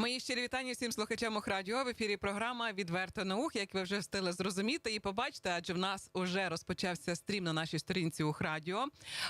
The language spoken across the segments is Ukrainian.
Мої щирі вітання всім слухачам Охрадіо. В ефірі програма Відверто наук, як ви вже встигли зрозуміти і побачити, адже в нас уже розпочався стрім на нашій сторінці Охрадіо.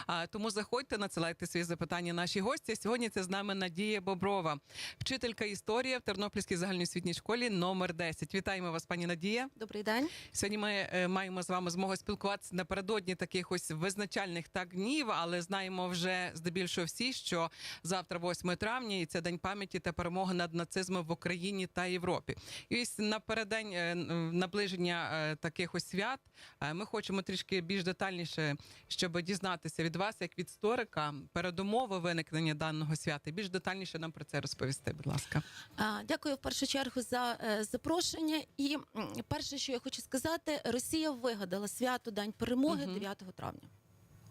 А тому заходьте, надсилайте свої запитання нашій гості. Сьогодні це з нами Надія Боброва, вчителька історії в Тернопільській загальноосвітній школі номер 10. Вітаємо вас, пані Надія. Добрий день. Сьогодні ми е, маємо з вами змогу спілкуватися напередодні таких ось визначальних так днів, але знаємо вже здебільшого всі, що завтра, 8 травня, і це день пам'яті та перемоги над нацизмом в Україні та Європі. І ось напередень е, н- наближення е, таких ось свят е, ми хочемо трішки більш детальніше, щоб дізнатися від вас, як від історика, передумови виникнення даного свята. Більш детальніше нам про це розповісти, будь ласка. Дякую в першу чергу за е, запрошення. І перше, що я хочу сказати, Росія вигадала свято День перемоги Мгм. 9 травня.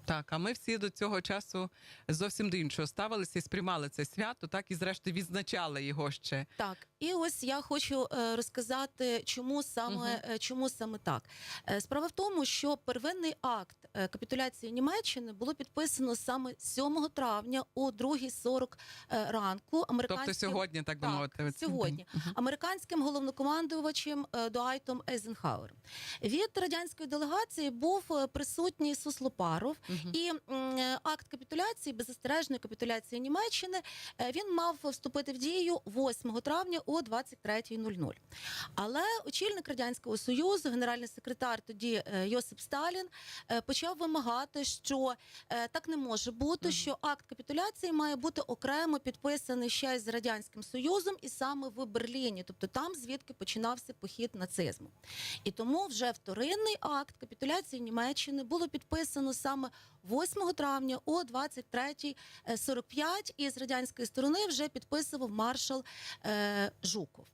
Так, а ми всі до цього часу зовсім до іншого ставилися і сприймали це свято, так і зрештою відзначали його ще. Так, і ось я хочу е, розказати, чому саме е, чому саме так. Е, Справа в тому, що первинний акт капітуляції Німеччини було підписано саме 7 травня о 2.40 е, ранку. Американським... Тобто сьогодні, так би Так, мовити, сьогодні день. американським головнокомандувачем Дуайтом Ейзенхауером. Від радянської делегації був присутній Ісус Лопаров, І е, акт капітуляції, беззастережної капітуляції Німеччини, е, він мав вступити в дію 8 травня о 23.00. Але очільник радянського союзу, генеральний секретар тоді е, Йосип Сталін, почав вимагати, що так не може бути, що акт капітуляції має бути окремо підписаний ще з радянським союзом, і саме в Берліні, тобто там звідки починався похід нацизму. І тому вже вторинний акт капітуляції Німеччини було підписано саме 8 травня о 23.45, і з радянської сторони вже підписував маршал е, Жуков.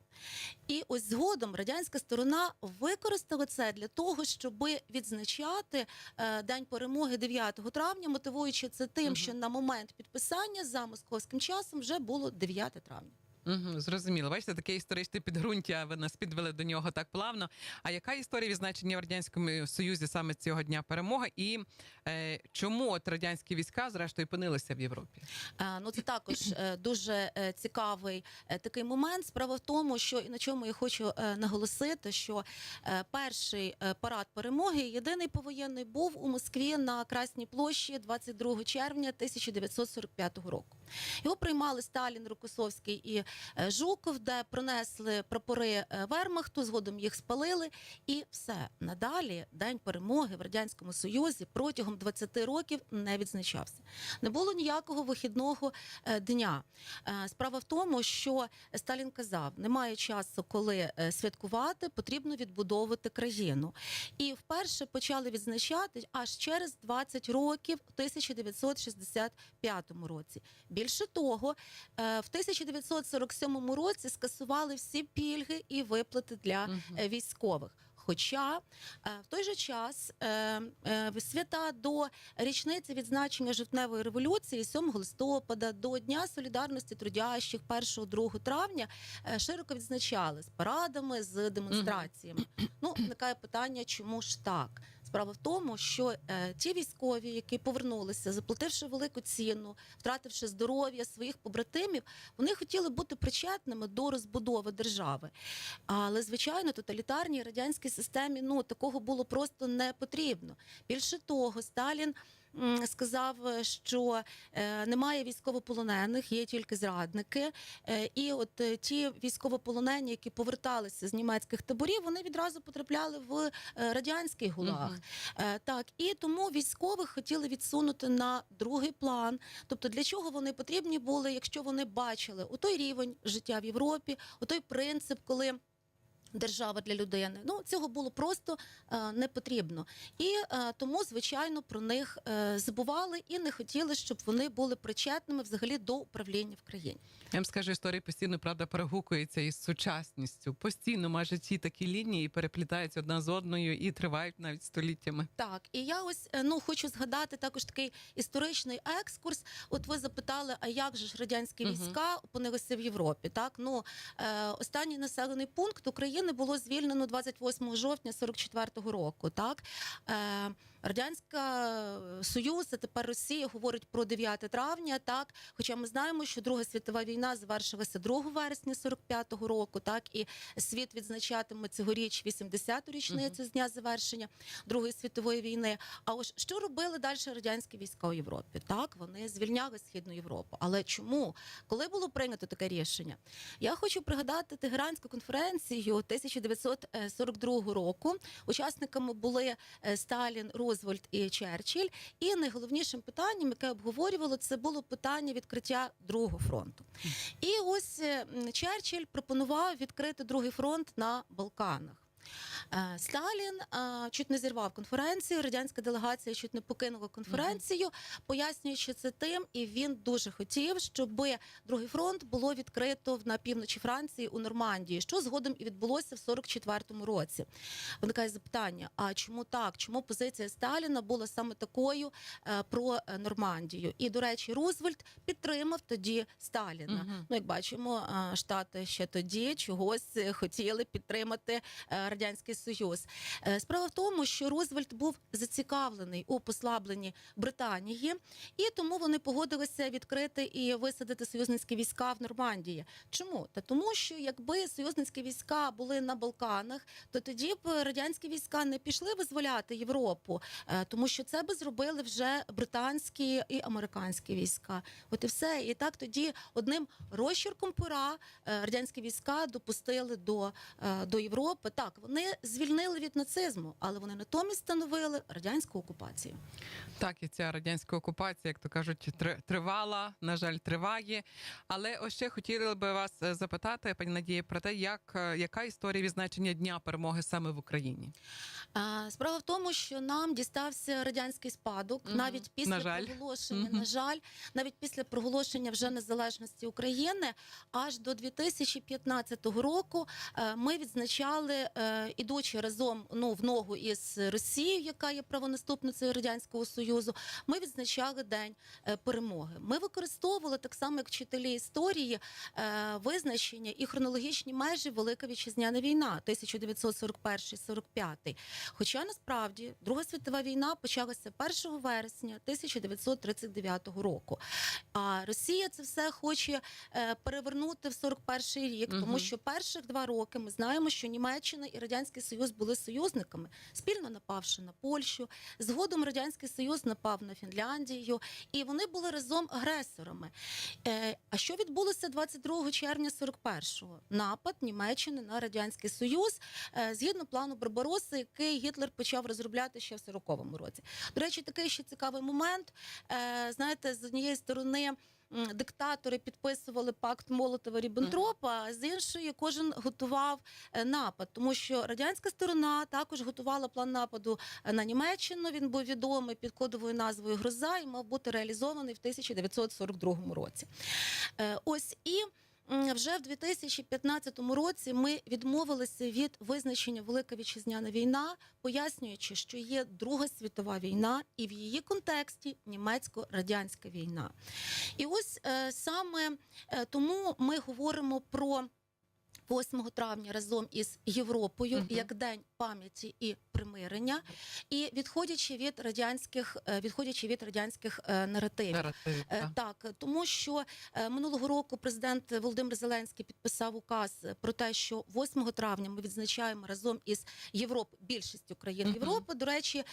І ось згодом радянська сторона використала це для того, щоб відзначати е, День перемоги 9 травня, мотивуючи це тим, Мгм. що на момент підписання за московським часом вже було 9 травня. Угу, зрозуміло. Бачите, таке історичне підґрунтя. Ви нас підвели до нього так плавно. А яка історія відзначення в радянському союзі саме цього дня перемоги? І е, чому от радянські війська зрештою опинилися в Європі? Е, Ну, це також е, дуже е, цікавий е, такий момент. Справа в тому, що і на чому я хочу е, наголосити, що е, перший е, парад перемоги, єдиний повоєнний, був у Москві на Красній площі 22 червня 1945 року. Його приймали Сталін, Рокосовський і Е, Жуков, де пронесли прапори е, Вермахту, згодом їх спалили, і все надалі день перемоги в радянському союзі протягом 20 років не відзначався. Не було ніякого вихідного е, дня. Справа в тому, що Сталін казав: немає часу, коли святкувати, потрібно відбудовувати країну. І вперше почали відзначати аж через 20 років, в 1965 році. Більше того, в 1940 47-му році скасували всі пільги і виплати для угу. військових. Хоча е, в той же час е, свята до річниці відзначення житневої революції 7 листопада до Дня солідарності трудящих 1-2 травня широко відзначали з парадами з демонстраціями. Ну виникає питання, чому ж так? Справа в тому, що е, ті військові, які повернулися, заплативши велику ціну, втративши здоров'я своїх побратимів, вони хотіли бути причетними до розбудови держави. Але звичайно, тоталітарній радянській системі ну такого було просто не потрібно. Більше того, Сталін. Сказав, що е, немає військовополонених, є тільки зрадники. Е, і от е, ті військовополонені, які поверталися з німецьких таборів, вони відразу потрапляли в радянський гулаг. Е, Так, і тому військових хотіли відсунути на другий план. Тобто, для чого вони потрібні були, якщо вони бачили у той рівень життя в Європі, у той принцип, коли. Держава для людини ну цього було просто е, не потрібно, і е, тому, звичайно, про них е, забували і не хотіли, щоб вони були причетними взагалі до управління в країні. Я вам скажу, історія постійно правда перегукується із сучасністю. Постійно майже ті такі лінії переплітаються одна з одною і тривають навіть століттями. Так, і я ось ну хочу згадати також такий історичний екскурс. От ви запитали, а як же ж радянські війська опинилися в Європі? Так, ну останній населений пункт України було звільнено 28 жовтня 44-го року. Так е, Радянська е, Союз, а тепер Росія говорить про 9 травня, так. Хоча ми знаємо, що Друга світова війна завершилася 2 вересня 45-го року, так і світ відзначатиме цьогоріч 80-ту річницю з дня завершення Другої світової війни. А ось що робили далі радянські війська у Європі? Так, вони звільняли східну Європу. Але чому? Коли було прийнято таке рішення? Я хочу пригадати Тегеранську конференцію 1942 року. Учасниками були е, Сталін, Рузвельт і Черчилль. І найголовнішим питанням, яке обговорювало, це було питання відкриття другого фронту. І ось е, Черчилль пропонував відкрити другий фронт на Балканах. Е, Сталін е, чуть не зірвав конференцію. Радянська делегація чуть не покинула конференцію, пояснюючи це тим, і він дуже хотів, щоб другий фронт було відкрито на півночі Франції у Нормандії, що згодом і відбулося в 44-му році. Виникає запитання: а чому так? Чому позиція Сталіна була саме такою е, про Нормандію? І до речі, Рузвельт підтримав тоді Сталіна. Мгм. Ну, як бачимо, штати ще тоді чогось хотіли підтримати радянський союз. Е, Справа в тому, що Рузвельт був зацікавлений у послабленні Британії, і тому вони погодилися відкрити і висадити союзницькі війська в Нормандії. Чому? Та тому, що якби союзницькі війська були на Балканах, то тоді б радянські війська не пішли визволяти Європу, е, тому що це би зробили вже британські і американські війська. От і все. І так тоді одним розчерком пера е, радянські війська допустили до, до Європи. Так, вони звільнили від нацизму, але вони натомість становили радянську окупацію. Так, і ця радянська окупація, як то кажуть, три- тривала, на жаль, триває. Але ось ще хотіли би вас е, запитати, пані Надія, про те, як е, яка історія відзначення Дня перемоги саме в Україні? Справа в тому, що нам дістався радянський спадок Мгм. навіть після На жаль. проголошення. Мгм. На жаль, навіть після проголошення вже незалежності України, аж до 2015 року е, ми відзначали, е, ідучи разом ну в ногу із Росією, яка є правонаступницею радянського союзу. Ми відзначали день е, перемоги. Ми використовували так само, як вчителі історії, е, визначення і хронологічні межі Велика Вітчизняна війна 1941-45. Хоча насправді Друга світова війна почалася 1 вересня 1939 року. А Росія це все хоче е, перевернути в 41 рік, тому що перших два роки ми знаємо, що Німеччина і Радянський Союз були союзниками, спільно напавши на Польщу. Згодом Радянський Союз напав на Фінляндію, і вони були разом агресорами. Е, а що відбулося 22 червня 41-го? Напад Німеччини на Радянський Союз е, згідно плану Барбароси, який Гітлер почав розробляти ще в 40-му році. До речі, такий ще цікавий момент. Е, Знаєте, з однієї сторони. Диктатори підписували пакт Молотова Ріббентропа, з іншої кожен готував е, напад, тому що радянська сторона також готувала план нападу е, на Німеччину. Він був відомий під кодовою назвою Гроза і мав бути реалізований в 1942 році. Е, Ось і. Вже в 2015 році ми відмовилися від визначення Велика Вітчизняна війна, пояснюючи, що є Друга світова війна, і в її контексті німецько-радянська війна. І ось е, саме е, тому ми говоримо про 8 травня разом із Європою угу. як день пам'яті і примирення, і відходячи від радянських, е, відходячи від радянських е, наративів. Наратив, Е, так. Так, тому що минулого року президент Володимир Зеленський підписав указ про те, що 8 травня ми відзначаємо разом із Європ, більшістю країн. Європи. До речі,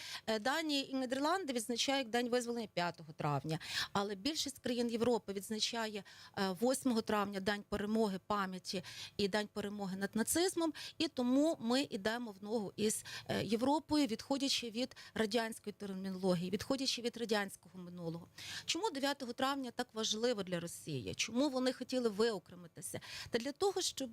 Данія і Нідерланди відзначають день визволення 5 травня. Але більшість країн Європи відзначає е, 8 травня день перемоги пам'яті і день перемоги над нацизмом. І тому ми йдемо в ногу із е, Європою, відходячи від радянської термінології, відходячи від радянського минулого. Чому 9 травня так важливо для Росії? Чому вони хотіли виокремитися? Та для того, щоб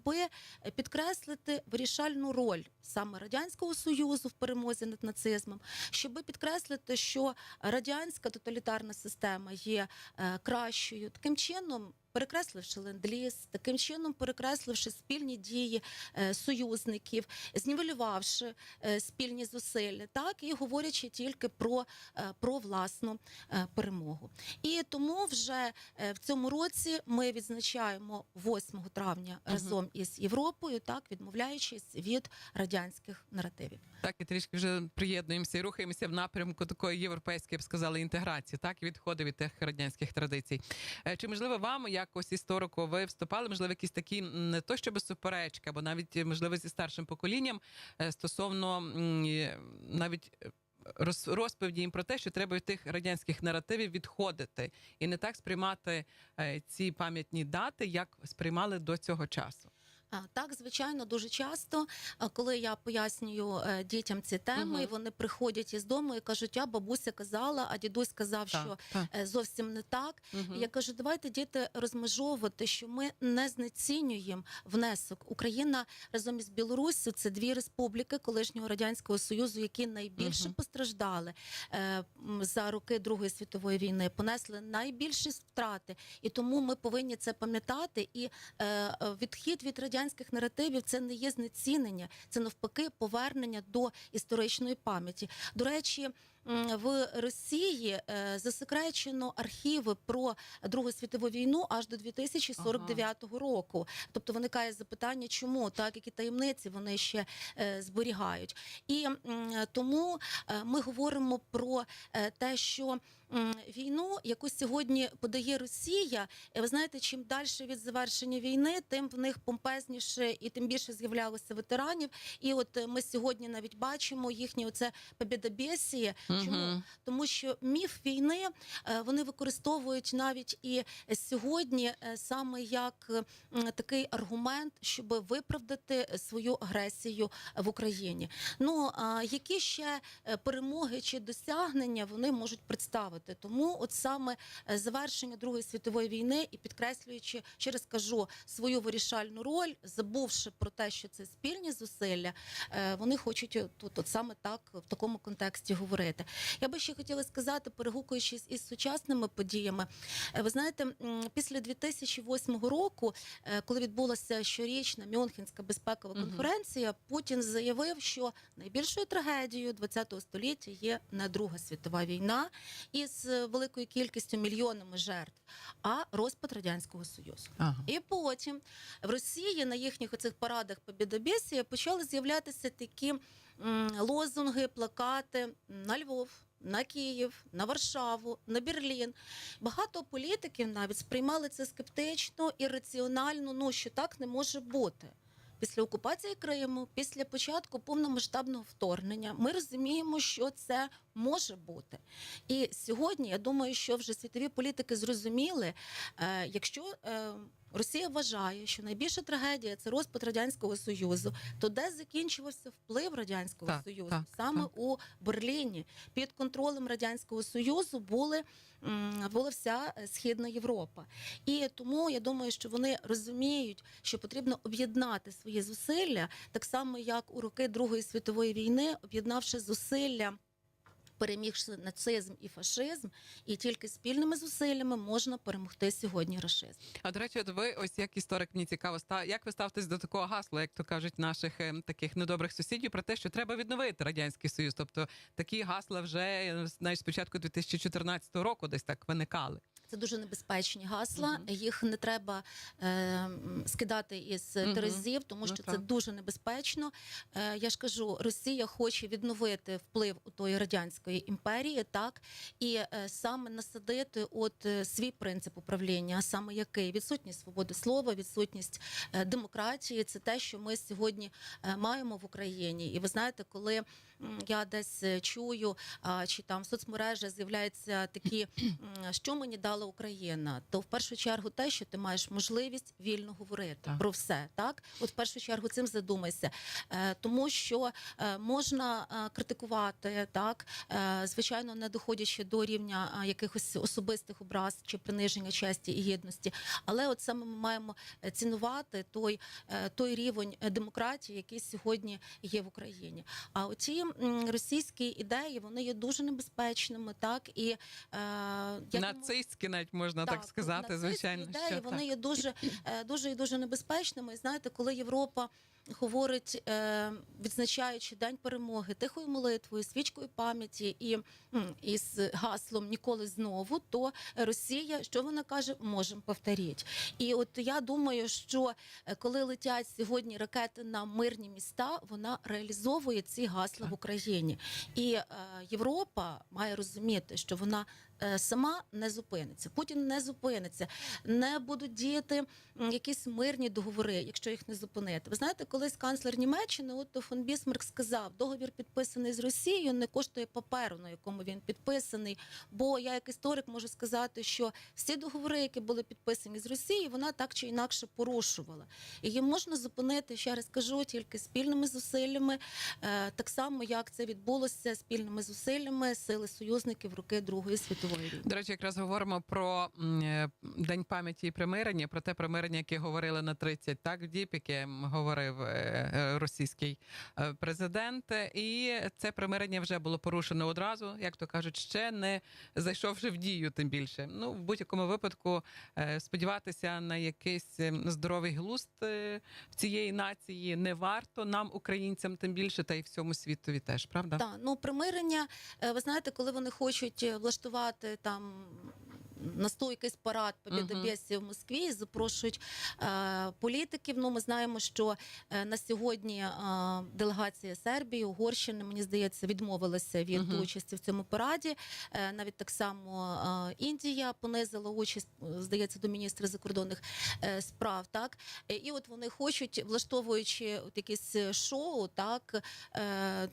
підкреслити вирішальну роль саме радянського союзу в перемозі над нацизмом, щоб підкреслити, що радянська тоталітарна система є е, кращою. Таким чином перекресливши ленд-ліз, таким чином перекресливши спільні дії е, союзників, знівелювавши е, спільні зусилля, так і говорячи тільки про, е, про власну перемогу. І тому вже в цьому році ми відзначаємо 8 травня разом із Європою, так відмовляючись від радянських наративів. Так, і трішки вже приєднуємося і рухаємося в напрямку такої європейської, я б сказала, інтеграції, так і відходу від тих радянських традицій. Чи можливо вам, якось історику, ви вступали, можливо, якісь такі не то щоб суперечки, або навіть можливо зі старшим поколінням е, стосовно навіть. е, Розповіді їм про те, що треба від тих радянських наративів відходити і не так сприймати е, ці пам'ятні дати, як сприймали до цього часу. Так, звичайно, дуже часто, коли я пояснюю е, дітям ці теми, Мгм. вони приходять із дому і кажуть, а бабуся казала, а дідусь сказав, що так. е, зовсім не так. Мгм. Я кажу, давайте діти розмежовувати, що ми не знецінюємо внесок. Україна разом із Білоруссю це дві республіки колишнього радянського союзу, які найбільше Мгм. постраждали е, за роки Другої світової війни, понесли найбільші втрати, і тому ми повинні це пам'ятати. І відхід від радянських наративів це не є знецінення, це навпаки повернення до історичної пам'яті. До речі. В Росії е, засекречено архіви про Другу світову війну аж до 2049 року. Тобто виникає запитання, чому так, які таємниці вони ще е, зберігають. І тому е, ми говоримо про те, що війну, яку сьогодні подає Росія, ви знаєте, чим далі від завершення війни, тим в них помпезніше і тим більше з'являлося ветеранів. І от ми сьогодні навіть бачимо їхнє оце побєдобєсіє. Чому? Тому що міф війни е, вони використовують навіть і сьогодні е, саме як е, такий аргумент, щоб виправдати свою агресію в Україні. Ну а які ще перемоги чи досягнення вони можуть представити? Тому, от саме завершення Другої світової війни і підкреслюючи, ще раз кажу, свою вирішальну роль, забувши про те, що це спільні зусилля, вони хочуть тут от саме так в такому контексті говорити. Я би ще хотіла сказати, перегукуючись із сучасними подіями, е, ви знаєте, після 2008 року, е, коли відбулася щорічна Мюнхенська безпекова конференція, Путін заявив, що найбільшою трагедією ХХ століття є не Друга світова війна із великою кількістю мільйонами жертв, а розпад радянського союзу. Ага. І потім в Росії на їхніх оцих парадах побєдобєсія почали з'являтися такі лозунги, плакати на Львов. На Київ, на Варшаву, на Берлін. Багато політиків навіть сприймали це скептично і раціонально, ну що так не може бути. Після окупації Криму, після початку повномасштабного вторгнення, ми розуміємо, що це може бути. І сьогодні я думаю, що вже світові політики зрозуміли, е, якщо е, Росія вважає, що найбільша трагедія це розпад радянського союзу, то де закінчувався вплив радянського Так, союзу? так, Саме так. у Берліні під контролем радянського союзу були. Була вся е, східна Європа, і тому я думаю, що вони розуміють, що потрібно об'єднати свої зусилля, так само як у роки Другої світової війни, об'єднавши зусилля перемігши нацизм і фашизм, і тільки спільними зусиллями можна перемогти сьогодні рашизм. А до речі, от ви ось як історик, мені цікаво, став, як ви ставитесь до такого гасла, як то кажуть, наших ем, таких недобрих сусідів, про те, що треба відновити радянський союз. Тобто такі гасла вже знаєш, навіть з початку 2014 року десь так виникали. Це дуже небезпечні гасла. Мгм. Їх не треба е, скидати із Мгм. терезів, тому Ну, що це так. дуже небезпечно. Е, я ж кажу, Росія хоче відновити вплив у тої радянської імперії, так і е, саме насадити от е, свій принцип управління, а саме який відсутність свободи слова, відсутність е, демократії. Це те, що ми сьогодні е, маємо в Україні. І ви знаєте, коли я десь е, чую, а, чи там в соцмережах з'являються такі, що мені дала Україна, то в першу чергу те, що ти маєш можливість вільно говорити Так. про все. Так, от в першу чергу цим задумайся, Е, тому що е, можна е, критикувати так, е, звичайно, не доходячи до рівня е, якихось особистих образ чи приниження честі і гідності. Але от саме ми маємо цінувати той, е, той рівень демократії, який сьогодні є в Україні. А оці російські ідеї вони є дуже небезпечними, так і е, навіть можна так, сказати. Звичайно, ідеї, що вони так. є дуже, е, дуже і дуже небезпечними. І знаєте, коли Європа говорить, е, відзначаючи день перемоги, тихою молитвою, свічкою пам'яті і, м, і з гаслом ніколи знову, то Росія, що вона каже, можемо повторити. І от я думаю, що е, коли летять сьогодні ракети на мирні міста, вона реалізовує ці гасла Так. в Україні. І Європа має розуміти, що вона сама не зупиниться. Путін не зупиниться, не будуть діяти якісь мирні договори, якщо їх не зупинити. Ви знаєте, колись канцлер Німеччини Отто фон Бісмарк сказав, договір підписаний з Росією, не коштує паперу, на якому він підписаний. Бо я, як історик, можу сказати, що всі договори, які були підписані з Росією, вона так чи інакше порушувала. Її можна зупинити, ще раз кажу, тільки спільними зусиллями, е, так само як це відбулося спільними зусиллями сили союзників роки Другої світової війни. До речі, якраз говоримо про е, День пам'яті і примирення, про те примирення, яке говорили на 30, так, в ДІП, яке говорив е, е, російський президент. І це примирення вже було порушено одразу, як то кажуть, ще не зайшовши в дію, тим більше. Ну, в будь-якому випадку сподіватися на якийсь е, здоровий глузд е, в цієї нації не варто нам, українцям, тим більше, та й всьому світові теж, правда? Так, ну примирення, ви знаєте, коли вони хочуть е, влаштувати там. На якийсь парад побєдобєсі в Москві і запрошують е, політиків. Ну, ми знаємо, що е, на сьогодні е, делегація Сербії, Угорщини, мені здається, відмовилася від Мгм. участі в цьому параді. Е, навіть так само е, Індія понизила участь, е, здається, до міністра закордонних е, справ. Так Е, і от вони хочуть, влаштовуючи от якесь е, шоу, так е,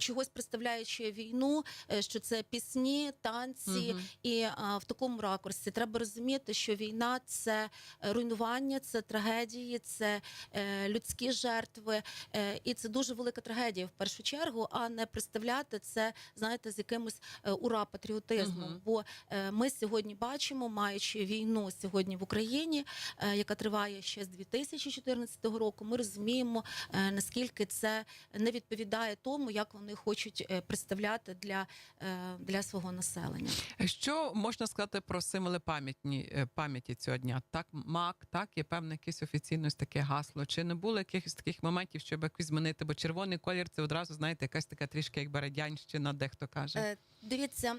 чогось представляючи війну, е, що це пісні, танці, Мгм. і а, в такому ракурсі треба розуміти, що війна це е, руйнування, це трагедії, це е, людські жертви, е, і це дуже велика трагедія в першу чергу, а не представляти це, знаєте, з якимось е, ура патріотизмом. Мгм. Бо е, ми сьогодні бачимо, маючи війну сьогодні в Україні, е, яка триває ще з 2014 року, ми розуміємо, е, наскільки це не відповідає тому, як вони хочуть е, представляти для, е, для свого населення. Що можна сказати про символи пам'ятні е, пам'яті цього дня? Так, мак, так, є певне якесь офіційно таке гасло. Чи не було якихось таких моментів, щоб якось змінити? Бо червоний колір це одразу, знаєте, якась така трішки як радянщина, дехто каже. Е, Дивіться,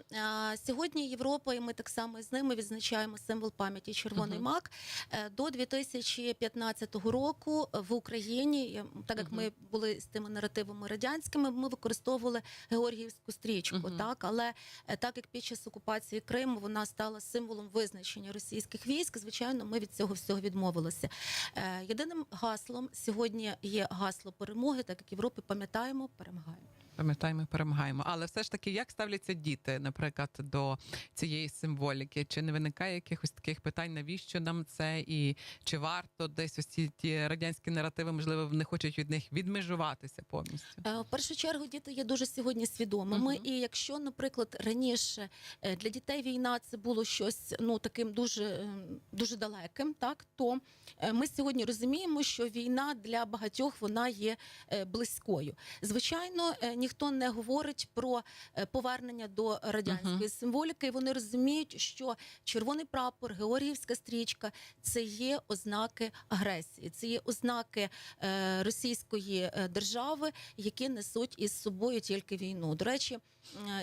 сьогодні Європа, і ми так само з ними відзначаємо символ пам'яті Червоний Мгм. мак. Е, До 2015 року в Україні, так як ми були з тими наративами радянськими, ми використовували Георгіївську стрічку. Мгм. Так, але е, так як під час окупації Криму вона стала символом визначення російських військ, звичайно, ми від цього всього відмовилися. Е, Єдиним гаслом сьогодні є гасло перемоги, так як Європи пам'ятаємо, перемагаємо. Пам'ятаємо, перемагаємо. Але все ж таки, як ставляться діти, наприклад, до цієї символіки? Чи не виникає якихось таких питань, навіщо нам це, і чи варто десь ці ті радянські наративи, можливо, вони хочуть від них відмежуватися повністю? Е, В першу чергу діти є дуже сьогодні свідомими. Мгм. І якщо, наприклад, раніше е, для дітей війна це було щось ну таким дуже, ем, дуже далеким, так то е, ми сьогодні розуміємо, що війна для багатьох вона є е, близькою. Звичайно, е, ніхто не говорить про е, повернення до радянської Мгм. символіки. І вони розуміють, що червоний прапор, Георгіївська стрічка це є ознаки агресії, це є ознаки е, російської е, держави, які несуть із собою тільки війну. До речі,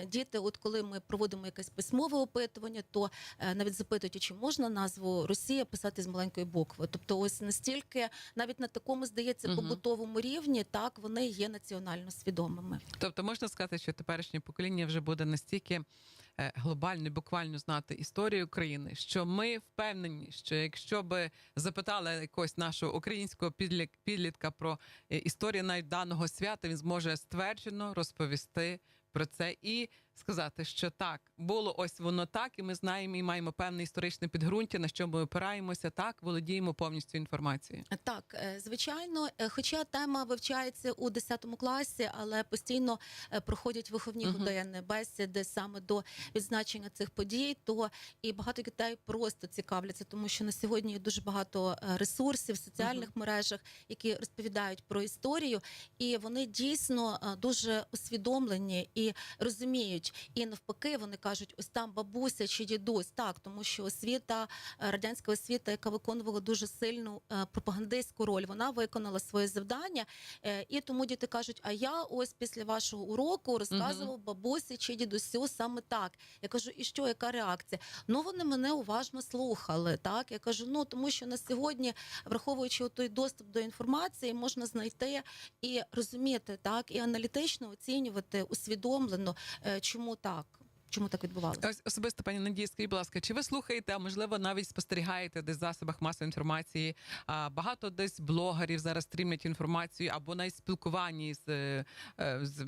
е, діти, от коли ми проводимо якесь письмове опитування, то навіть запитують, чи можна назву Росія писати з маленької букви. Тобто, ось настільки, навіть на такому здається побутовому рівні, так вони є національно свідомими. Тобто можна сказати, що теперішнє покоління вже буде настільки е, глобально, буквально знати історію України, що ми впевнені, що якщо би запитали якогось нашого українського підлітка про е, історію навіть даного свята, він зможе стверджено розповісти про це і сказати, що так було ось воно так, і ми знаємо і маємо певне історичне підґрунтя, на що ми опираємося, так володіємо повністю інформацією. Так, е, звичайно, е, хоча тема вивчається у 10 класі, але постійно е, проходять виховні Мгм. години бесіди саме до відзначення цих подій, то і багато дітей просто цікавляться, тому що на сьогодні є дуже багато ресурсів в соціальних мережах, які розповідають про історію, і вони дійсно дуже усвідомлені і розуміють, і навпаки, вони кажуть, ось там бабуся чи дідусь. Так, тому що освіта, е, радянська освіта, яка виконувала дуже сильну е, пропагандистську роль, вона виконала своє завдання. Е, І тому діти кажуть: а я ось після вашого уроку розказував бабусі чи дідусю саме так. Я кажу, і що, яка реакція? Ну вони мене уважно слухали. Так я кажу, ну тому що на сьогодні, враховуючи той доступ до інформації, можна знайти і розуміти так, і аналітично оцінювати усвідомлено, е, чому так. Чому так відбувалося? Особисто пані Надії, скажіть, будь ласка, чи ви слухаєте, а можливо навіть спостерігаєте десь в засобах масової інформації? А, багато десь блогерів зараз стрімлять інформацію або навіть спілкуванні з, е, е, з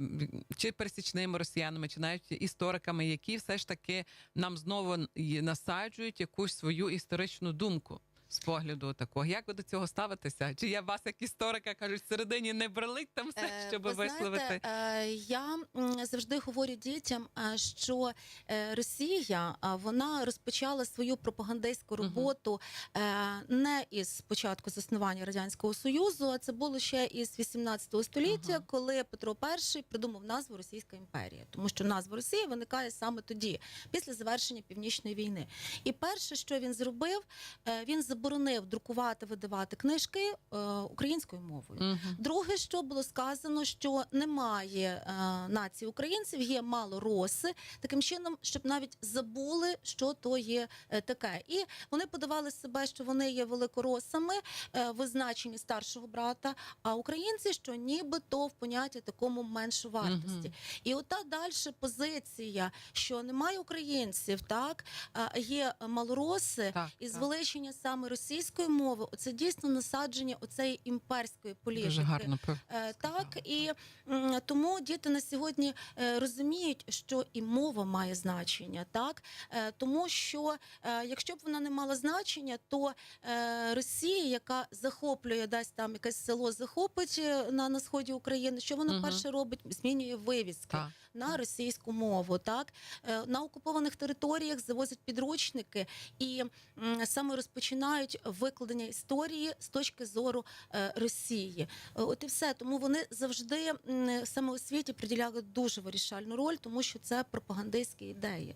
чи пересічними росіянами, чи навіть істориками, які все ж таки нам знову насаджують якусь свою історичну думку. З погляду такого, як ви до цього ставитеся? Чи я вас, як історика, кажуть, всередині не брелить там все, Е, щоб ви висловити? Знаєте, е, я завжди говорю дітям, е, що Росія вона розпочала свою пропагандистську роботу е, не із початку заснування радянського союзу, а це було ще із 18 століття, Ага. коли Петро І придумав назву Російська імперія, тому що назва Росії виникає саме тоді, після завершення північної війни. І перше, що він зробив, він заборонив друкувати, видавати книжки е, українською мовою. Мгм. Друге, що було сказано, що немає е, нації українців, є мало роси, таким чином, щоб навіть забули, що то є е, таке. І вони подавали себе, що вони є великоросами в значенні старшого брата, а українці, що нібито в понятті такому меншовартості. Мгм. І ота далі позиція, що немає українців, так є малороси, Так, і звеличення саме російської мови, це дійсно насадження оцеї імперської політики. Дуже гарно Е, Так і тому діти на сьогодні е, розуміють, що і мова має значення, так Е, тому що якщо б вона не мала значення, то Росія, яка захоплює десь там якесь село, захопить на, на сході України, що вона Мгм. перше робить? Змінює вивіски Так. На російську мову. Так Е, на окупованих територіях завозять підручники і саме розпочинають викладення історії з точки зору е, Росії. От і все. Тому вони завжди саме у світі приділяли дуже вирішальну роль, тому що це пропагандистські ідеї.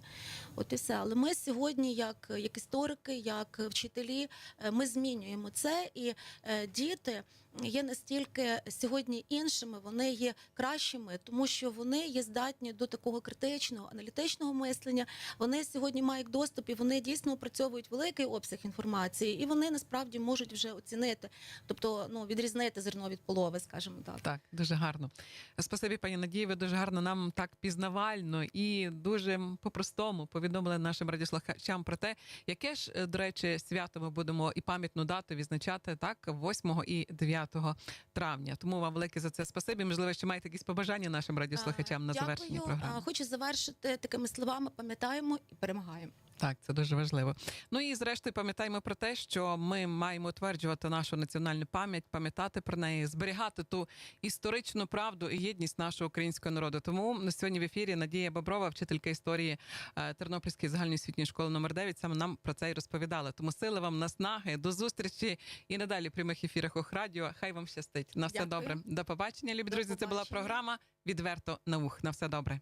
От і все. Але ми сьогодні, як, як історики, як вчителі, е, ми змінюємо це, і діти є настільки сьогодні іншими, вони є кращими, тому що вони є здатні до такого критичного, аналітичного мислення. Вони сьогодні мають доступ і вони дійсно опрацьовують великий обсяг інформації, і вони насправді можуть вже оцінити, тобто ну відрізнити зерно від полови, скажімо так. Так, дуже гарно. Спасибі, пані Надії. Ви дуже гарно нам так пізнавально і дуже по-простому повідомили нашим радіослухачам про те, яке ж, е, до речі, свято ми будемо і пам'ятну дату відзначати так 8 і 9 травня. Тому вам велике за це спасибі. Можливо, ще маєте якісь побажання нашим радіослухачам на Дякую. завершення програми. Хочу завершити такими словами: пам'ятаємо і перемагаємо. Так, це дуже важливо. Ну і зрештою пам'ятаємо про те, що ми маємо утверджувати нашу національну пам'ять, пам'ятати про неї, зберігати ту історичну правду і єдність нашого українського народу. Тому на сьогодні в ефірі Надія Боброва, вчителька історії е, Тернопільської загальноосвітньої школи номер 9, саме нам про це і розповідала. Тому сили вам наснаги, до зустрічі і надалі в прямих ефірах Охрадіо. Хай вам щастить. На все Дякую. добре. До побачення, любі До друзі. Це була програма відверто на ух. На все добре.